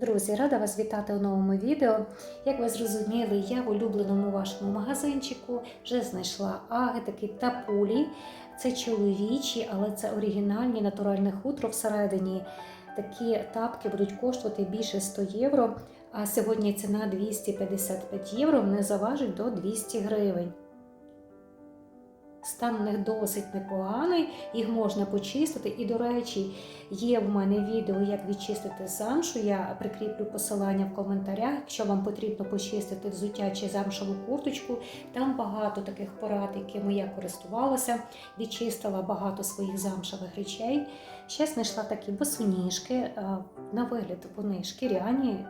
Друзі, рада вас вітати у новому відео. Як ви зрозуміли, я в улюбленому вашому магазинчику вже знайшла агитики та пулі. Це чоловічі, але це оригінальні натуральне хутро всередині. Такі тапки будуть коштувати більше 100 євро, а сьогодні ціна 255 євро, вони заважать до 200 гривень. Стан у них досить непоганий, їх можна почистити. І, до речі, є в мене відео, як відчистити замшу. Я прикріплю посилання в коментарях. Якщо вам потрібно почистити взуття чи замшову курточку, там багато таких порад, якими я користувалася, відчистила багато своїх замшових речей. Ще знайшла такі босоніжки. е, На вигляд вони шкіряні.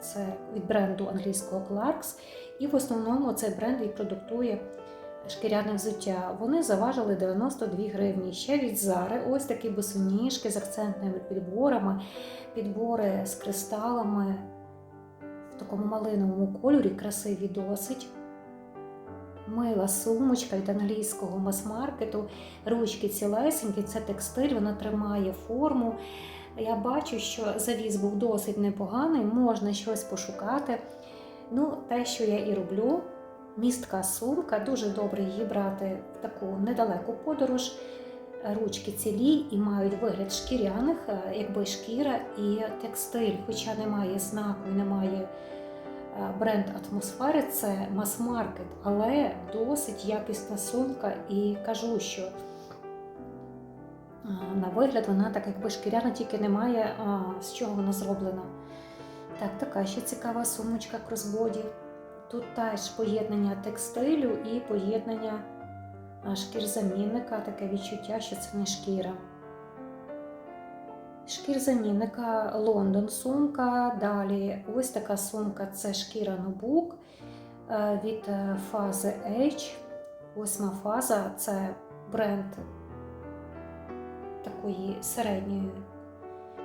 Це від бренду англійського Clarks. І в основному цей бренд відпродуктує шкіряне взуття. Вони заважили 92 гривні. Ще від Зари ось такі босоніжки з акцентними підборами, підбори з кристалами в такому малиновому кольорі, красиві досить. Мила сумочка від англійського мас-маркету, ручки цілесенькі, це текстиль, вона тримає форму. Я бачу, що завіз був досить непоганий, можна щось пошукати. Ну, те, що я і роблю, містка сумка, дуже добре її брати в таку недалеку подорож. Ручки цілі і мають вигляд шкіряних, е, якби шкіра і текстиль, хоча немає знаку і немає е, бренд атмосфери, це мас-маркет, але досить якісна сумка. І кажу, що е, на вигляд вона так якби шкіряна, тільки немає з чого вона зроблена. Так, така ще цікава сумочка кросбоді. Тут теж поєднання текстилю і поєднання шкірзамінника, таке відчуття, що це не шкіра. Шкірзамінника Лондон сумка. Далі ось така сумка це шкіра Нобук е, від е, фази H. Восьма фаза це бренд такої середньої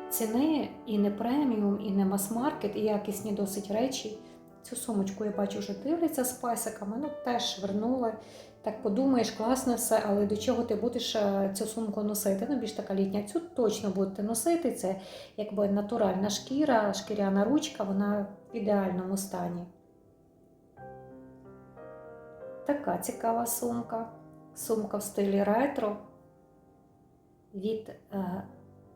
ціни, і не преміум, і не мас-маркет, і якісні досить речі. Цю сумочку я бачу вже дивляться з пасиками, ну теж вернули. Так подумаєш, класне все, але до чого ти будеш е, цю сумку носити? Ну, більш така літня. Цю точно будете носити. Це якби натуральна шкіра, шкіряна ручка, вона в ідеальному стані. Така цікава сумка. Сумка в стилі ретро від е,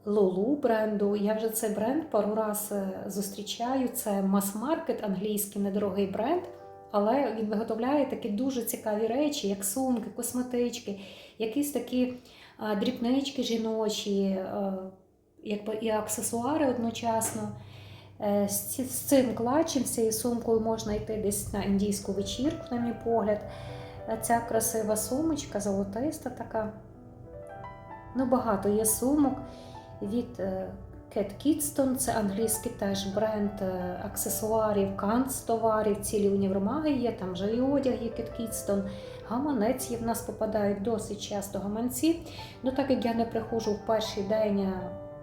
Лолу бренду. Я вже цей бренд пару раз е, зустрічаю. Це мас-маркет, англійський недорогий бренд, але він виготовляє такі дуже цікаві речі, як сумки, косметички, якісь такі дрібнички жіночі, е, якби і аксесуари одночасно. Е, З цим клатчем, з цією сумкою можна йти десь на індійську вечірку, на мій погляд. Ця красива сумочка, золотиста така. Ну, багато є сумок від е, Cat Kidston, це англійський теж бренд аксесуарів, канц товарів, цілі універмаги є, там вже і одяг є Cat Kidston. Гаманець є в нас попадають досить часто гаманці. Ну, так як я не приходжу в перший день, е,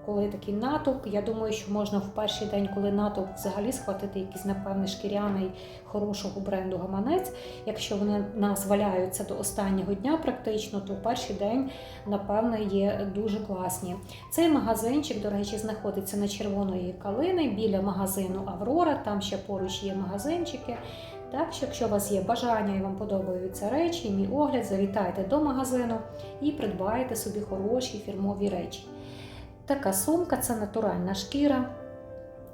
коли такий натовп, я думаю, що можна в перший день, коли натовп взагалі схватити якийсь, напевне, шкіряний хорошого бренду гаманець. Якщо вони нас валяються до останнього дня практично, то в перший день, напевно, є дуже класні. Цей магазинчик, до речі, знаходиться на червоної калини біля магазину Аврора. Там ще поруч є магазинчики. Так що, якщо у вас є бажання і вам подобаються речі, мій огляд, завітайте до магазину і придбайте собі хороші фірмові речі. Така сумка це натуральна шкіра.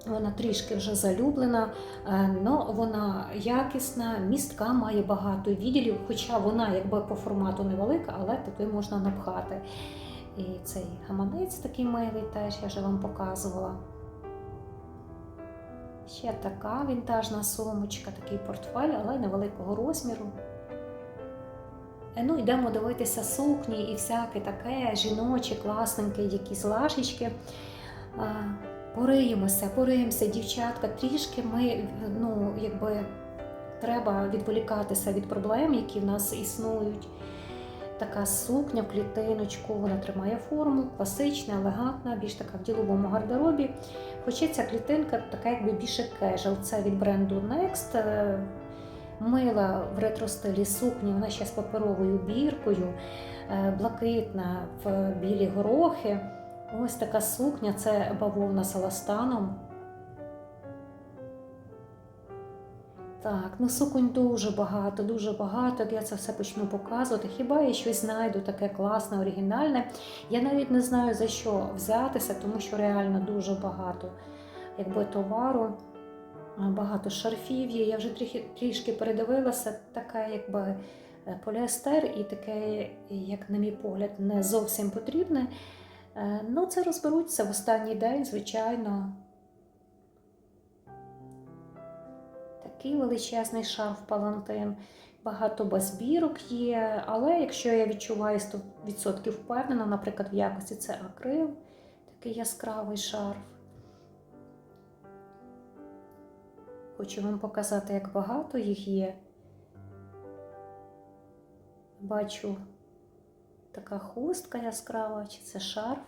Вона трішки вже залюблена, але вона якісна, містка має багато відділів, хоча вона якби по формату невелика, але туди можна напхати. І цей гаманець такий милий теж я вже вам показувала. Ще така вінтажна сумочка, такий портфель, але невеликого розміру. Е, Ну, йдемо дивитися сукні і всяке таке, жіночі, класненьке, якісь лашечки. Пориємося, пориємося, дівчатка. Трішки ми, ну, якби треба відволікатися від проблем, які в нас існують. Така сукня в клітиночку, вона тримає форму, класична, елегантна, більш така в діловому гардеробі. Хоча ця клітинка така якби більше кежел. Це від бренду Next. Мила в ретростилі сукні, вона ще з паперовою біркою, е, блакитна в білі горохи. Ось така сукня це бавовна саластаном. Так, ну суконь дуже багато, дуже багато. Я це все почну показувати. Хіба я щось знайду таке класне, оригінальне? Я навіть не знаю за що взятися, тому що реально дуже багато якби товару багато шарфів є. Я вже трішки, трішки передивилася, таке якби е, поліестер і таке, як на мій погляд, не зовсім потрібне. Е, Ну, це розберуться в останній день, звичайно. Такий величезний шарф палантин. Багато безбірок є, але якщо я відчуваю 100% впевнена, наприклад, в якості це акрил, такий яскравий шарф. Хочу вам показати, як багато їх є. Бачу така хустка яскрава, чи це шарф.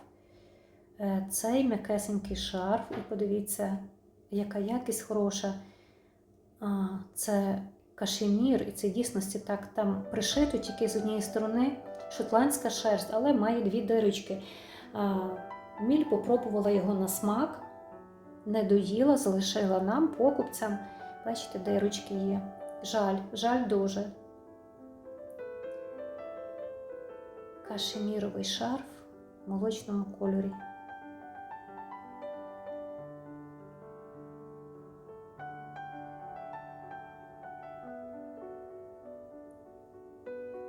Е, Цей м'якесенький шарф, і подивіться, яка якість хороша. Це кашемір, і це дійсності так там пришито тільки з однієї сторони шотландська шерсть, але має дві дирочки. Міль попробувала його на смак, не доїла, залишила нам, покупцям. Бачите, дирочки є. Жаль, жаль дуже. Кашеміровий шарф в молочному кольорі.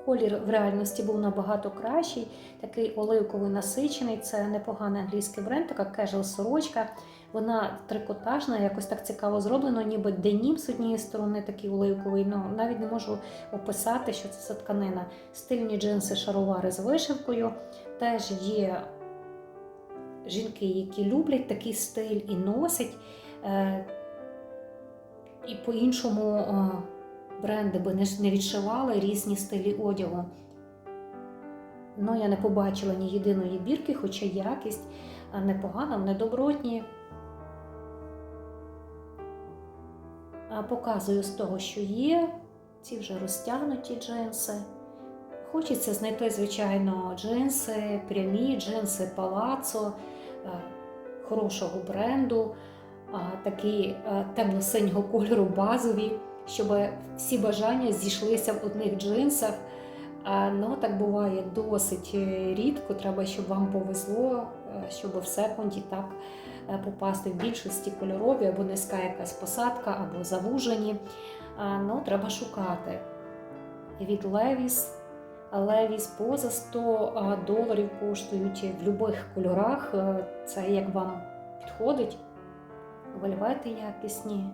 Колір в реальності був набагато кращий, такий оливковий насичений. Це непоганий англійський бренд, така кежел сорочка. Вона трикотажна, якось так цікаво зроблено, ніби денім з однієї сторони, такий оливковий. Ну навіть не можу описати, що це за тканина. Стильні джинси, шаровари з вишивкою. Теж є жінки, які люблять такий стиль і носять. Е, і по-іншому. е, бренди би не відшивали різні стилі одягу. Ну, я не побачила ні єдиної бірки, хоча якість непогана, недобротні. Показую з того, що є. Ці вже розтягнуті джинси. Хочеться знайти, звичайно, джинси, прямі джинси палацо хорошого бренду, такі темно-синього кольору базові щоб всі бажання зійшлися в одних джинсах. Ну, так буває досить е, рідко. Треба, щоб вам повезло, щоб в секунді так е, попасти в більшості кольорові, або низька якась посадка, або завужені. Ну, треба шукати. Від Levi's. Levi's поза 100 доларів коштують в будь-яких кольорах. Е, Це як вам підходить. Вельвети якісні.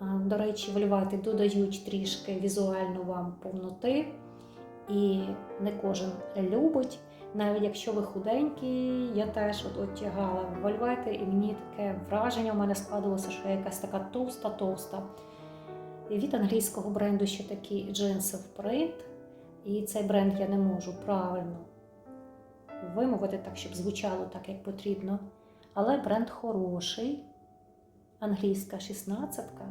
До речі, вельвети додають трішки візуально вам повноти, і не кожен любить. Навіть якщо ви худенькі, я теж от одягала вельвети, і мені таке враження у мене складувалося, що я якась така товста-товста. Від англійського бренду ще такі джинси в принт. І цей бренд я не можу правильно вимовити так, щоб звучало так, як потрібно. Але бренд хороший англійська шістнадцятка.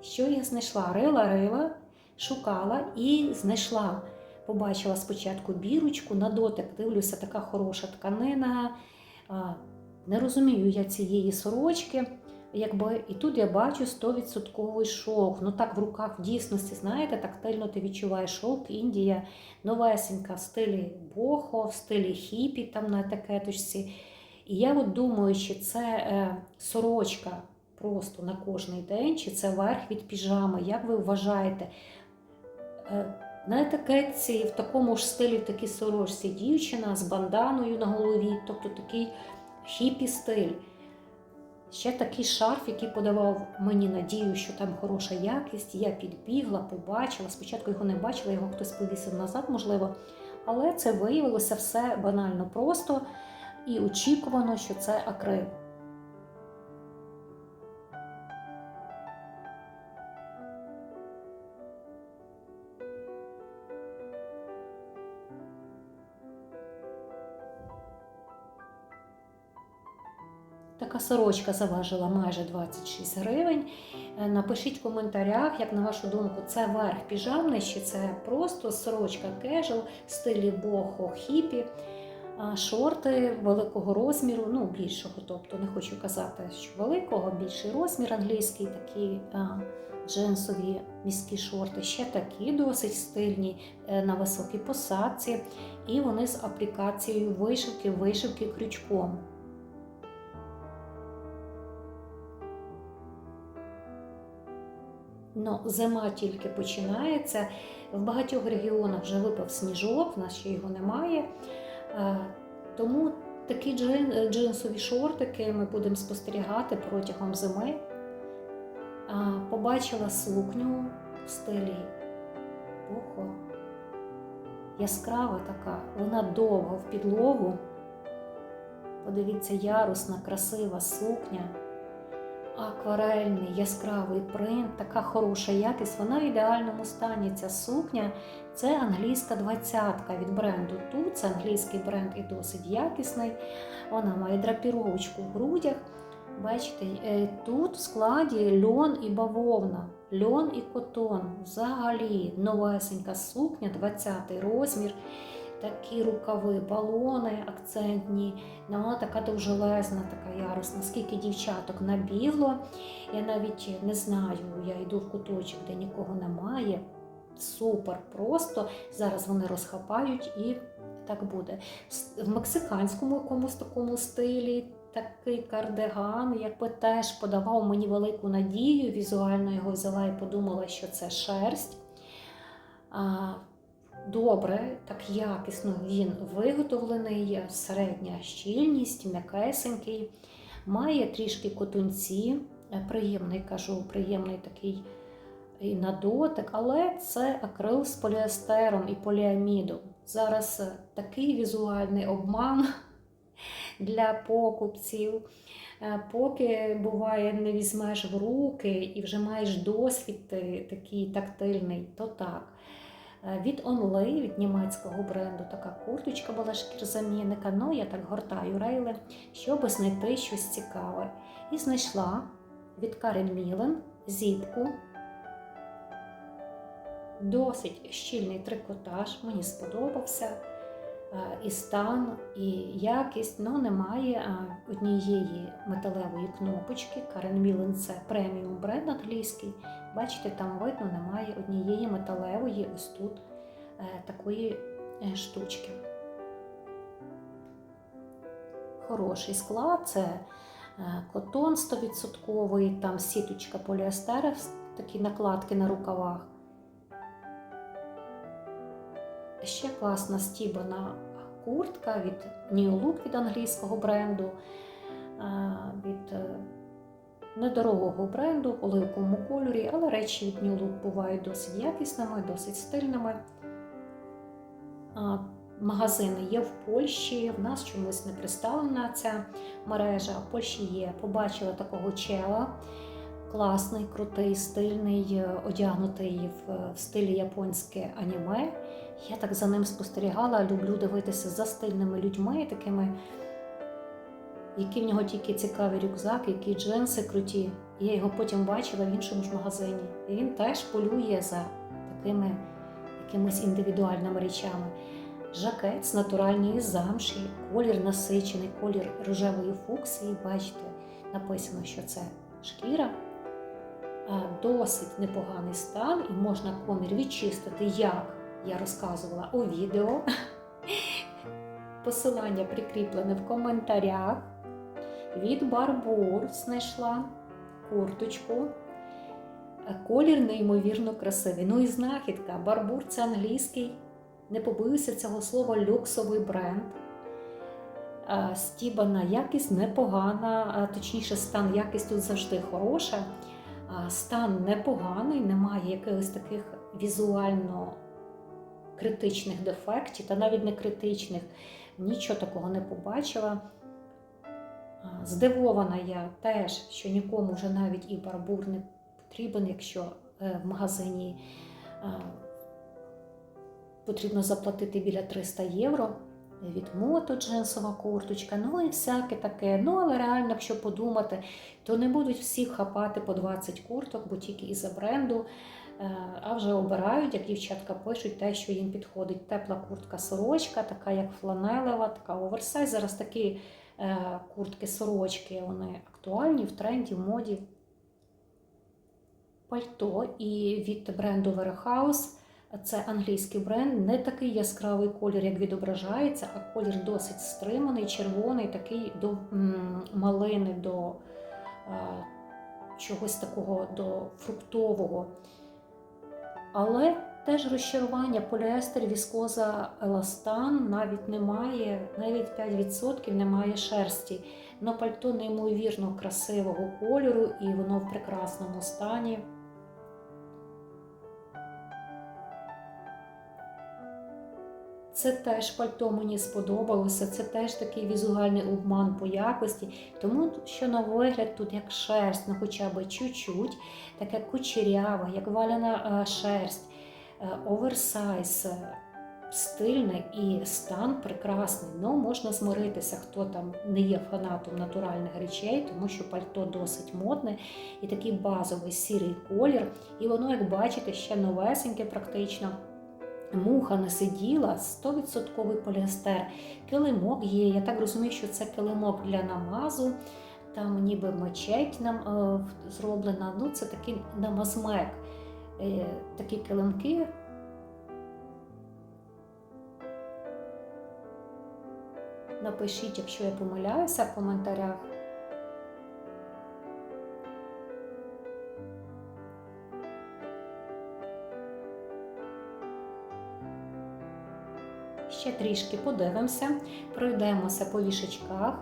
Що я знайшла? Рила, рила, шукала і знайшла. Побачила спочатку бірочку, на дотик дивлюся, така хороша тканина. Не розумію я цієї сорочки. Якби, і тут я бачу 100% шовк. Ну так в руках в дійсності, знаєте, тактильно ти відчуваєш шовк, Індія, новесенька в стилі бохо, в стилі хіпі там на етикеточці. І я от думаю, чи це е, сорочка просто на кожний день, чи це верх від піжами. Як ви вважаєте? Е, на етикетці в такому ж стилі, в такій сорочці дівчина з банданою на голові, тобто такий хіпі стиль. Ще такий шарф, який подавав мені надію, що там хороша якість. Я підбігла, побачила. Спочатку його не бачила, його хтось повісив назад, можливо. Але це виявилося все банально просто і очікувано, що це акрил. Сорочка заважила майже 26 гривень. Е, Напишіть в коментарях, як на вашу думку, це верх піжамний, чи це просто сорочка кежел в стилі бохо хіпі. шорти великого розміру, ну більшого, тобто не хочу казати, що великого, більший розмір англійський, такі а, джинсові міські шорти, ще такі досить стильні е, на високій посадці, і вони з аплікацією вишивки, вишивки крючком. Ну, зима тільки починається. В багатьох регіонах вже випав сніжок, в нас ще його немає. Е, Тому такі е, джинсові шортики ми будемо спостерігати протягом зими. Побачила сукню в стилі бохо. Яскрава така, вона довга в підлогу. Подивіться, ярусна, красива сукня акварельний яскравий принт, така хороша якість. Вона в ідеальному стані. Ця сукня це англійська двадцятка від бренду. Тут це англійський бренд і досить якісний. Вона має драпіровочку в грудях. Бачите, е, тут в складі льон і бавовна, льон і котон. Взагалі новесенька сукня, 20 розмір. Такі рукави, балони акцентні, ну, вона така довжелезна, така ярусна. Скільки дівчаток набігло, я навіть не знаю, я йду в куточок, де нікого немає. Супер просто. Зараз вони розхапають і так буде. В мексиканському якомусь такому стилі такий кардиган, якби теж подавав мені велику надію. Візуально його взяла і подумала, що це шерсть. Добре, так якісно він виготовлений, середня щільність, м'якесенький, має трішки котунці, приємний кажу, приємний такий і на дотик, але це акрил з поліестером і поліамідом. Зараз такий візуальний обман для покупців. Поки буває, не візьмеш в руки і вже маєш досвід такий тактильний, то так. Е, Від Only, від німецького бренду, така курточка була шкірзамінника. Ну, я так гортаю рейли, щоб знайти щось цікаве. І знайшла від Карен Мілен зіпку. Досить щільний трикотаж, мені сподобався. Е, І стан, і якість, ну немає однієї металевої кнопочки. Карен Мілен це преміум бренд англійський. Бачите, там видно, немає однієї металевої ось тут е, такої е, штучки. Хороший склад, це е, котон 100%, там сіточка поліестера, такі накладки на рукавах. Ще класна стібана куртка від New Look від англійського бренду. від недорогого бренду, у оливковому кольорі, але речі від New Look бувають досить якісними, досить стильними. Магазини є в Польщі, в нас чомусь не представлена ця мережа. В Польщі є. Побачила такого чела. Класний, крутий, стильний, одягнутий в стилі японське аніме. Я так за ним спостерігала, люблю дивитися за стильними людьми, такими який в нього тільки цікавий рюкзак, які джинси круті. Я його потім бачила в іншому ж магазині. І він теж полює за такими якимись індивідуальними речами. Жакет з натуральної замші, колір насичений, колір рожевої фуксії. Бачите, написано, що це шкіра. Досить непоганий стан, і можна комір відчистити, як я розказувала у відео. Посилання прикріплене в коментарях. Від Барбур знайшла курточку. Колір неймовірно красивий. Ну і знахідка. Барбур це англійський, не побоюся цього слова, люксовий бренд. Стібана якість непогана, точніше, стан якість тут завжди хороша. Стан непоганий, немає якихось таких візуально критичних дефектів, та навіть не критичних. Нічого такого не побачила. Здивована я теж, що нікому вже навіть і барбур не потрібен, якщо е, в магазині потрібно заплатити біля 300 євро. Від мото джинсова курточка, ну і всяке таке. Ну, але реально, якщо подумати, то не будуть всі хапати по 20 курток, бо тільки із-за бренду Е, А вже обирають, як дівчатка пишуть те, що їм підходить. Тепла куртка сорочка, така як фланелева, така оверсайз. Зараз такі е, куртки сорочки, вони актуальні в тренді, в моді. Пальто і від бренду Warehouse. Це англійський бренд, не такий яскравий колір, як відображається, а колір досить стриманий, червоний, такий до малини, до е, чогось такого до фруктового. Але теж розчарування поліестер, віскоза, еластан навіть немає, навіть 5% немає шерсті. Но пальто неймовірно красивого кольору і воно в прекрасному стані. Це теж пальто мені сподобалося, це теж такий візуальний обман по якості, тому що на вигляд тут як шерсть, ну хоча б чуть-чуть, таке кучерява, як валяна е, шерсть, е, оверсайз, е, стильне і стан прекрасний. Ну, можна змиритися, хто там не є фанатом натуральних речей, тому що пальто досить модне і такий базовий сірий колір. І воно, як бачите, ще новесеньке практично. Муха не сиділа, 100% поліестер. Килимок є. Я так розумію, що це килимок для намазу. Там ніби мечеть нам е, зроблена. Ну, це такий намазмек. Е, такі килимки. Напишіть, якщо я помиляюся в коментарях. Ще трішки подивимося, пройдемося по вішечках.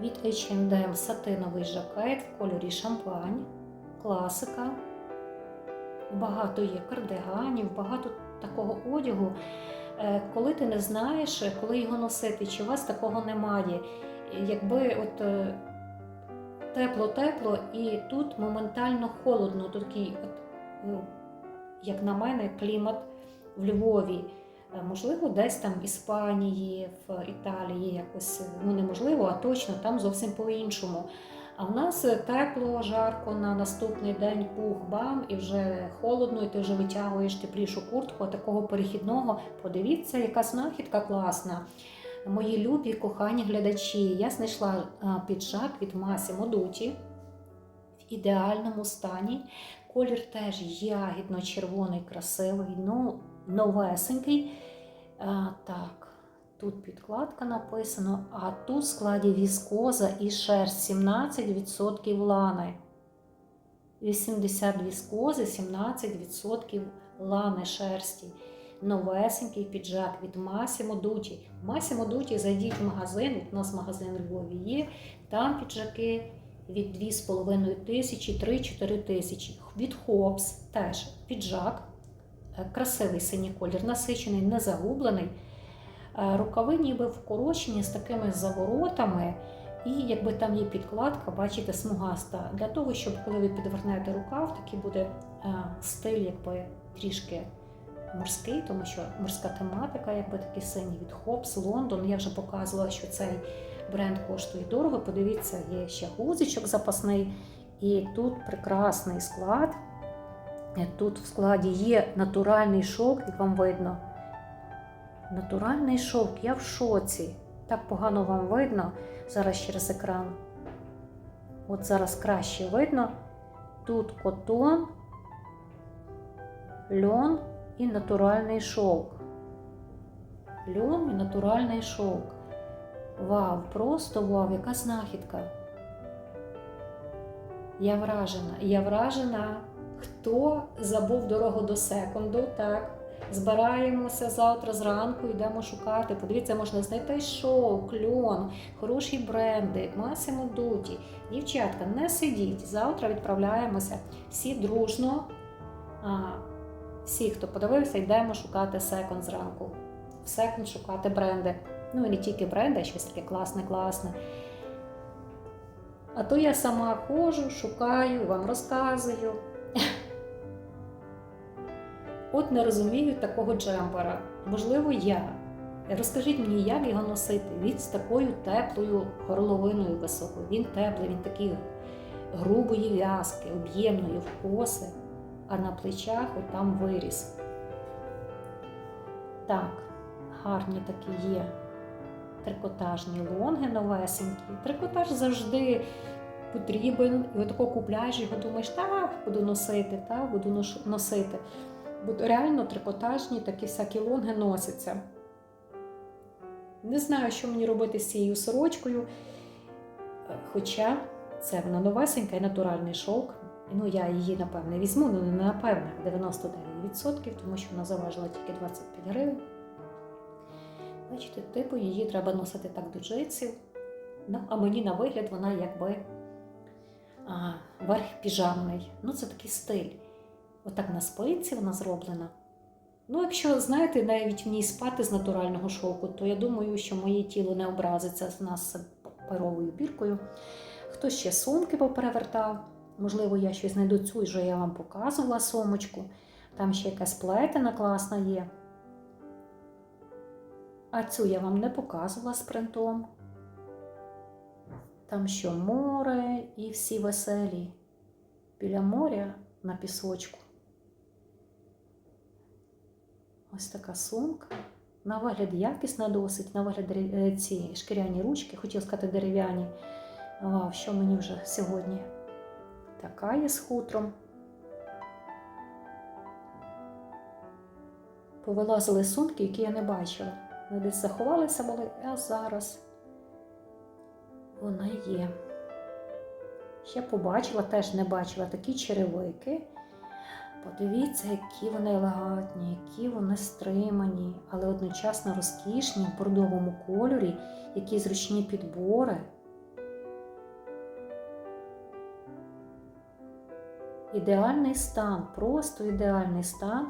Від H&M сатиновий жакет в кольорі шампань, класика. Багато є кардиганів, багато такого одягу. Е, Коли ти не знаєш, коли його носити, чи у вас такого немає. Якби от е, тепло-тепло, і тут моментально холодно, такий, от, ну, як на мене, клімат в Львові. Е, Можливо, десь там в Іспанії, в Італії якось ну неможливо, а точно там зовсім по-іншому. А в нас тепло, жарко на наступний день пух бам, і вже холодно, і ти вже витягуєш теплішу куртку, а такого перехідного. Подивіться, яка знахідка класна. Мої любі кохані глядачі. Я знайшла піджак від Massimo Dutti в ідеальному стані. Колір теж ягідно-червоний, красивий, ну новесенький. А, так, тут підкладка написано, а тут в складі віскоза і шерсть 17% лани. 80 віскози, 17% лани шерсті. Новесенький піджак від Massimo Dutti. Massimo Dutti, зайдіть в магазин, у нас магазин у Львові є, там піджаки від 2,5 тисячі, 3-4 тисячі. Від Хопс теж піджак, е, красивий синій колір, насичений, не загублений. Е, Рукави ніби вкорочені з такими заворотами, і якби там є підкладка, бачите, смугаста. Для того, щоб коли ви підвернете рукав, такий буде е, стиль, якби трішки морський, тому що морська тематика, якби такий синій від Хопс, Лондон. Я вже показувала, що цей бренд коштує дорого. Подивіться, є ще гузичок запасний, і тут прекрасний склад. Тут в складі є натуральний шовк, як вам видно. Натуральний шовк, я в шоці. Так погано вам видно зараз через екран. От зараз краще видно. Тут котон, льон і натуральний шовк. Льон і натуральний шовк. Вау, просто вау, яка знахідка. Я вражена. Я вражена, хто забув дорогу до секунду, так. Збираємося завтра зранку, йдемо шукати. Подивіться, можна знайти шоу, кльон, хороші бренди, Massimo Dutti. Дівчатка, не сидіть. Завтра відправляємося всі дружно. А, всі, хто подивився, йдемо шукати секонд зранку. В секонд шукати бренди. Ну і не тільки бренди, а щось таке класне, класне. А то я сама ходжу, шукаю, вам розказую. От не розумію такого джемпера. Можливо, я. Розкажіть мені, як його носити. Він з такою теплою горловиною високою. Він теплий, він такий грубої в'язки, об'ємної, в коси. а на плечах от там виріс. Так, гарні такі є трикотажні лонги новесенькі. Трикотаж завжди потрібен. І отако купляєш його, думаєш, так, буду носити, так, буду носити. Реально трикотажні такі всякі лонги носяться. Не знаю, що мені робити з цією сорочкою. Е, Хоча це вона новесенька і натуральний шовк. Ну, я її, напевне, візьму, ну не напевне, 99%, тому що вона заважила тільки 25 гривень. Бачите, типу її треба носити так до джинсів. Ну, а мені на вигляд вона якби а, верх піжамний. Ну, це такий стиль. Отак на спинці вона зроблена. Ну, якщо, знаєте, навіть в ній спати з натурального шовку, то я думаю, що моє тіло не образиться з нас з перовою біркою. Хто ще сумки поперевертав? Можливо, я щось знайду цю, вже я вам показувала сумочку. Там ще якась плетена класна є. А цю я вам не показувала з принтом. Там що море і всі веселі. Біля моря на пісочку. Ось така сумка. На вигляд якісна досить, на вигляд е, ці шкіряні ручки, хотіла сказати дерев'яні. Що мені вже сьогодні? Така є з хутром. Повилазили сумки, які я не бачила. Вони десь заховалися були, а зараз вона є. Ще побачила, теж не бачила такі черевики. Подивіться, які вони елегантні, які вони стримані, але одночасно розкішні в бордовому кольорі, які зручні підбори. Ідеальний стан, просто ідеальний стан.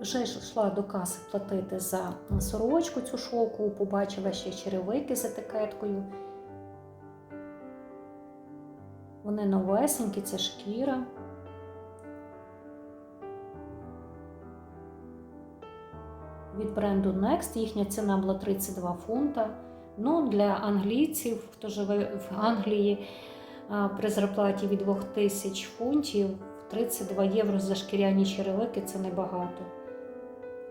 Вже йшла до каси платити за сорочку цю шовку, побачила ще черевики з етикеткою. Вони новесенькі, це шкіра. Від бренду Next їхня ціна була 32 фунта. Ну, для англійців, хто живе в Англії, при зарплаті від 2000 фунтів 32 євро за шкіряні черевики це небагато.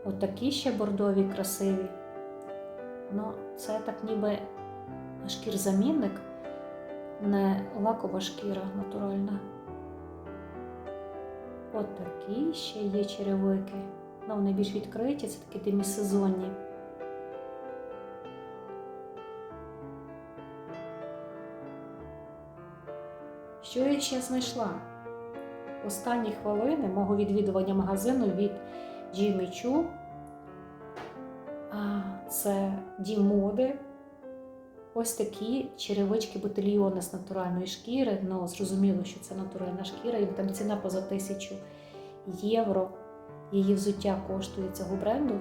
Отакі ще бордові красиві. Ну, це так ніби шкірзамінник, не лакова шкіра натуральна. Отакі ще є черевики. Ну, вони більш відкриті, це такі демісезонні. Що я ще знайшла? Останні хвилини мого відвідування магазину від Choo. А, Це дім моди. Ось такі черевички ботильйони з натуральної шкіри. Ну, зрозуміло, що це натуральна шкіра, і там ціна поза тисячу євро. Її взуття коштує цього бренду.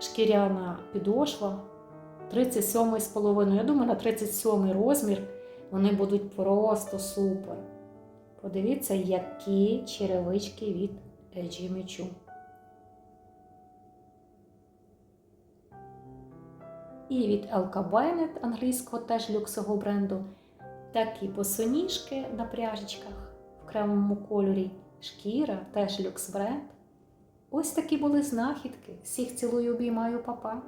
Шкіряна підошва 37,5. Я думаю, на 37 розмір вони будуть просто супер. Подивіться, які черевички від е, Jimmy Choo. І від Elka англійського теж люксового бренду. Такі босоніжки на пряжечках в кремовому кольорі. Шкіра, теж люкс бренд. Ось такі були знахідки. Всіх цілую, обіймаю, папа.